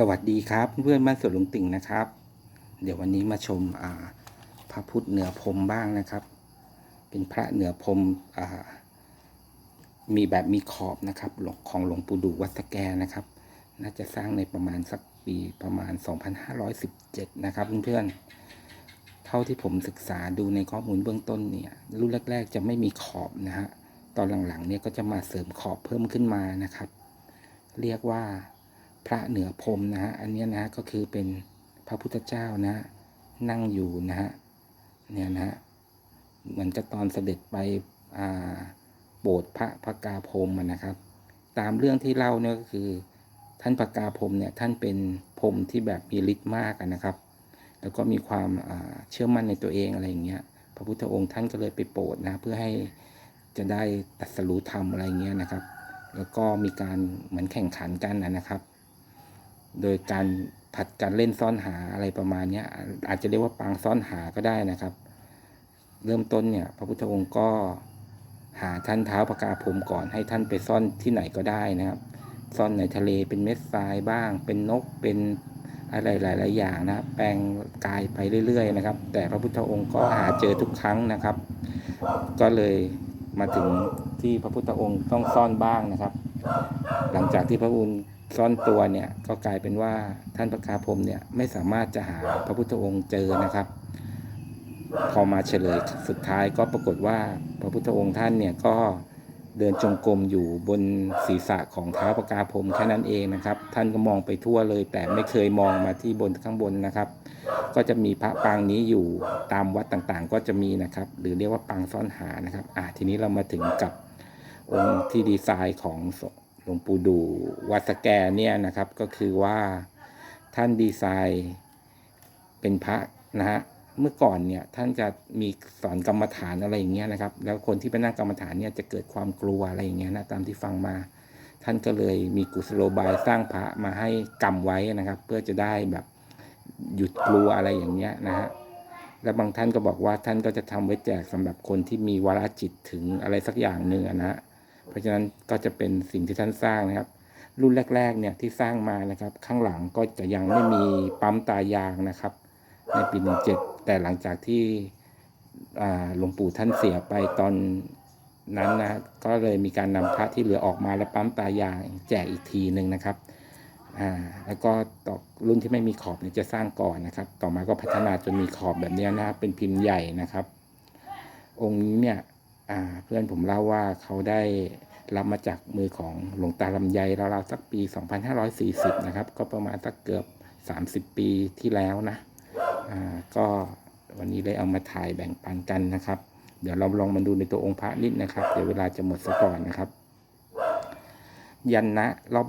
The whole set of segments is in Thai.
สวัสดีครับเพื่อนบ้านสวนลุงติ่งนะครับ เดี๋ยววันนี้มาชมาพระพุทธเหนือพรมบ้างนะครับ เป็นพระเหนือพรมมีแบบมีขอบนะครับของหลวงปู่ดูวัดสแกนะครับ น่าจะสร้างในประมาณสักปีประมาณ 2517 นะครับเพื่อนๆเท่าที่ผมศึกษาดูในข้อมูลเบื้องต้นเนี่ย รุ่นแรก ๆ จะไม่มีขอบนะฮะตอนหลังๆเนี่ยก็จะมาเสริมขอบเพิ่มขึ้นมานะครับ เรียกว่า พระเหนือพรมนะฮะอันนี้นะก็คือเป็นพระพุทธเจ้านะฮะนั่งอยู่นะฮะเนี่ยนะฮะเหมือนกับตอนเสด็จไปอ่าโปรดพระพระกาพรมนะครับ ตามเรื่องที่เล่าเนี่ยก็คือท่านพระกาพรมเนี่ยท่านเป็นพรมที่แบบมีฤทธิ์มากนะครับ แล้วก็มีความาเชื่อมั่นในตัวเองอะไรอย่างเงี้ยพระพุทธองค์ท่านก็เลยไปโปรดนะเพื่อให้จะได้ตรัสรู้ธรรมอะไรเงี้ยนะครับ แล้วก็มีการเหมือนแข่งขันกันนะนะครับ โดยการผัดกันเล่นซ่อนหาอะไรประมาณนี้อาจจะเรียกว่าปางซ่อนหาก็ได้นะครับ เริ่มต้นเนี่ย พระพุทธองค์ก็หาท่านเท้าปกาพรมก่อนให้ท่านไปซ่อนที่ไหนก็ได้นะครับ ซ่อนในทะเลเป็นเม็ดทรายบ้าง เป็นนกเป็นอะไรหลาย ๆ อย่างนะครับแปลงกายไปเรื่อย ๆ นะครับ แต่พระพุทธองค์ก็หาเจอทุกครั้งนะครับ ก็เลยมาถึงที่พระพุทธองค์ต้องซ่อนบ้างนะครับ หลังจากที่พระองค์ ซ่อนตัวเนี่ยก็กลายเป็นว่าท่านพระคาพรมเนี่ยไม่สามารถจะหาพระพุทธองค์เจอนะครับ พอมาเฉลยสุดท้ายก็ปรากฏว่าพระพุทธองค์ท่านเนี่ยก็เดินจงกรมอยู่บนศีรษะของเท้าพระกาพรมแค่นั้นเองนะครับ ท่านก็มองไปทั่วเลย แต่ไม่เคยมองมาที่บนข้างบนนะครับ ก็จะมีพระปางนี้อยู่ตามวัดต่างๆ ก็จะมีนะครับ หรือเรียกว่าปางซ่อนหานะครับ อ่าทีนี้เรามาถึงกับองค์ที่ดีไซน์ของ หลวงปู่ดูวัดสแกเนี่ยนะครับก็คือว่าท่านดีไซน์เป็นพระนะฮะเมื่อก่อนเนี่ยท่านจะมีสอนกรรมฐานอะไรอย่างเงี้ยนะครับ แล้วคนที่ไปนั่งกรรมฐานเนี่ยจะเกิดความกลัวอะไรอย่างเงี้ยนะตามที่ฟังมา ท่านก็เลยมีกุศโลบายสร้างพระมาให้กำไว้นะครับ เพื่อจะได้แบบหยุดกลัวอะไรอย่างเงี้ยนะฮะแล้วบางท่านก็บอกว่าท่านก็จะทำไว้แจกสำหรับคนที่มีวาระจิตถึงอะไรสักอย่างหนึ่งนะฮะ เพราะฉะนั้นก็จะเป็นสิ่งที่ท่านสร้างนะครับ รุ่นแรก ๆ เนี่ยที่สร้างมานะครับ ข้างหลังก็จะยังไม่มีปั๊มตายางนะครับ ในปีหนึ่งเจ็ดแต่หลังจากที่หลวงปู่ท่านเสียไปตอนนั้นนะก็เลยมีการนำพระที่เหลือออกมาและปั๊มตายางแจกอีกทีหนึ่งนะครับอ่าแล้วก็ต่อรุ่นที่ไม่มีขอบเนี่ยจะสร้างก่อนนะครับ ต่อมาก็พัฒนาจนมีขอบแบบนี้นะครับเป็นพิมพ์ใหญ่นะครับ องค์นี้เนี่ย เพื่อนผมเล่าว่าเขาได้รับมาจากมือของหลวงตาลำไยราวๆสักปี 2540 นะครับ ก็ประมาณสักเกือบ 30 ปีที่แล้วนะก็วันนี้เลยเอามาถ่ายแบ่งปันกันนะครับ เดี๋ยวเราลองมาดูในตัวองค์พระนิดนะครับ เดี๋ยวเวลาจะหมดซะก่อนนะครับ ยันนะ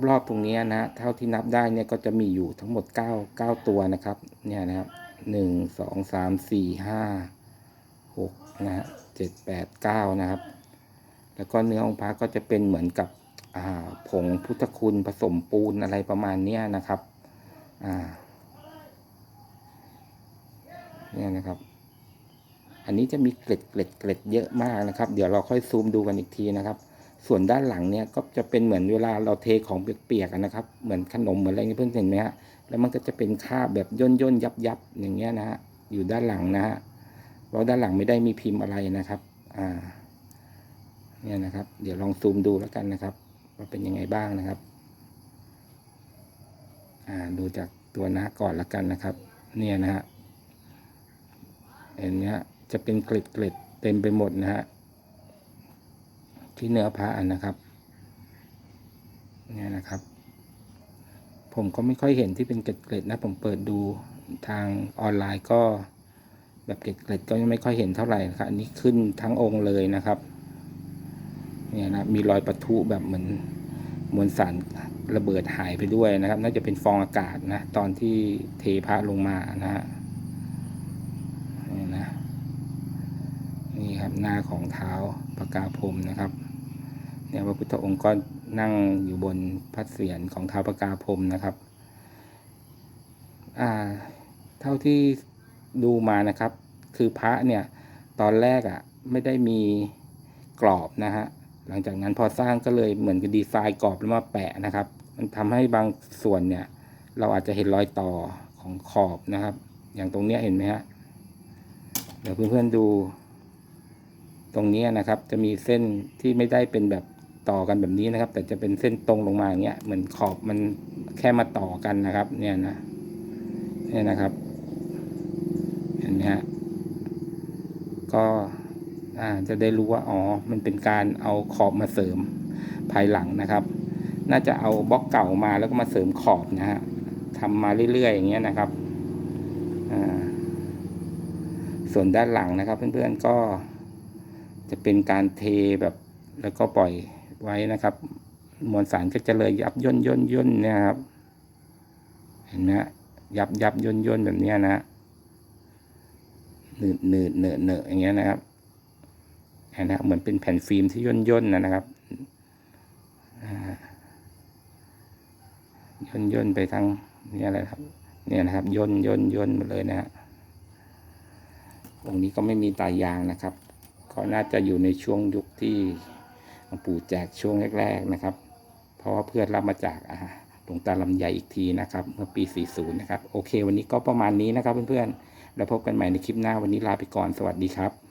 รอบๆตรงนี้นะ เท่าที่นับได้เนี่ยก็จะมีอยู่ทั้งหมด 9 9 ตัวนะครับ เนี่ยนะครับหนึ่งสองสามสี่ หกนะฮะเจ็ดแปดเก้านะครับ แล้วก็เนื้อองค์พระก็จะเป็นเหมือนกับผงพุทธคุณผสมปูนอะไรประมาณนี้นะครับเนี่ยนะครับ อันนี้จะมีเกล็ดเกล็ดเกล็ดเยอะมากนะครับ เดี๋ยวเราค่อยซูมดูกันอีกทีนะครับ ส่วนด้านหลังเนี่ยก็จะเป็นเหมือนเวลาเราเทของเปียกๆนะครับ เหมือนขนมเหมือนอะไรเงี้ยเพื่อนเห็นไหมฮะแล้วมันก็จะเป็นคราบแบบย่นย่นยับยับๆอย่างเงี้ยนะฮะอยู่ด้านหลังนะฮะ เราด้านหลังไม่ได้มีพิมพ์อะไรนะครับอ่าเนี่ยนะครับ เดี๋ยวลองซูมดูแล้วกันนะครับ ว่าเป็นยังไงบ้างนะครับอ่าดูจากตัวหน้าก่อนแล้วกันนะครับ เนี่ยนะฮะเห็นไหมฮะจะเป็นเกล็ดเกล็ดเต็มไปหมดนะฮะที่เนื้อพระนะครับเนี่ยนะครับ ผมก็ไม่ค่อยเห็นที่เป็นเกล็ดๆนะ ผมเปิดดูทางออนไลน์ก็ แบบเกล็ดก็ยังไม่ค่อยเห็นเท่าไหร่นะครับอันนี้ขึ้นทั้งองค์เลยนะครับเนี่ยนะมีรอยปะทุแบบเหมือนมวลสารระเบิดหายไปด้วยนะครับ น่าจะเป็นฟองอากาศนะตอนที่เทพระลงมานะฮะนี่นะนี่ครับหน้าของเท้าปากาพรมนะครับเนี่ยพระพุทธองค์ก็นั่งอยู่บนพระเศียรของเท้าปากาพรมนะครับ อ่า เท่าที่ ดูมานะครับ คือพระเนี่ยตอนแรกอะ่ะไม่ได้มีกรอบนะฮะหลังจากนั้นพอสร้างก็เลยเหมือนกับดีไซน์กรอบแล้วมาแปะนะครับ มันทำให้บางส่วนเนี่ย เราอาจจะเห็นรอยต่อของขอบนะครับ อย่างตรงเนี้ยเห็นไหมฮะเดี๋ยวเพื่อนๆดู ตรงนี้นะครับ จะมีเส้นที่ไม่ได้เป็นแบบต่อกันแบบนี้นะครับ แต่จะเป็นเส้นตรงลงมาอย่างเงี้ยเหมือนขอบมันแค่มาต่อกันนะครับ เนี่ยนะเนี่ยนะครับ นไหมฮะก็จะได้รู้ว่าอ๋อมันเป็นการเอาขอบมาเสริมภายหลังนะครับ น่าจะเอาบล็อกเก่ามาแล้วก็มาเสริมขอบนะฮะทำมาเรื่อยๆอย่างเงี้ยนะครับส่วนด้านหลังนะครับ เพื่อนๆก็จะเป็นการเทแบบแล้วก็ปล่อยไว้นะครับ มวลสารก็จะเลยยับย่นย่นย่นเนี่ยครับ เห็นไหมฮะยับยับย่นย่นแบบเนี้ยนะ หนืดหนืดเนอะเนอะอย่างเงี้ยนะครับเห็นไหมฮะเหมือนเป็นแผ่นฟิล์มที่ย่นย่นนะครับย่นย่นไปทางเนี่ยอะไรครับ เนี่ยนะครับย่นย่นย่นมดเลยนะฮะองค์นี้ก็ไม่มีตายางนะครับ ก็น่าจะอยู่ในช่วงยุคที่หลวงปู่แจกช่วงแรก ๆนะครับ เพราะว่าเพื่อนรับมาจากอ่าหลวงตาลำไยอีกทีนะครับ เมื่อปี 40 นะครับ โอเค วันนี้ก็ประมาณนี้นะครับเพื่อนๆ แล้วพบกันใหม่ในคลิปหน้าวันนี้ลาไปก่อนสวัสดีครับ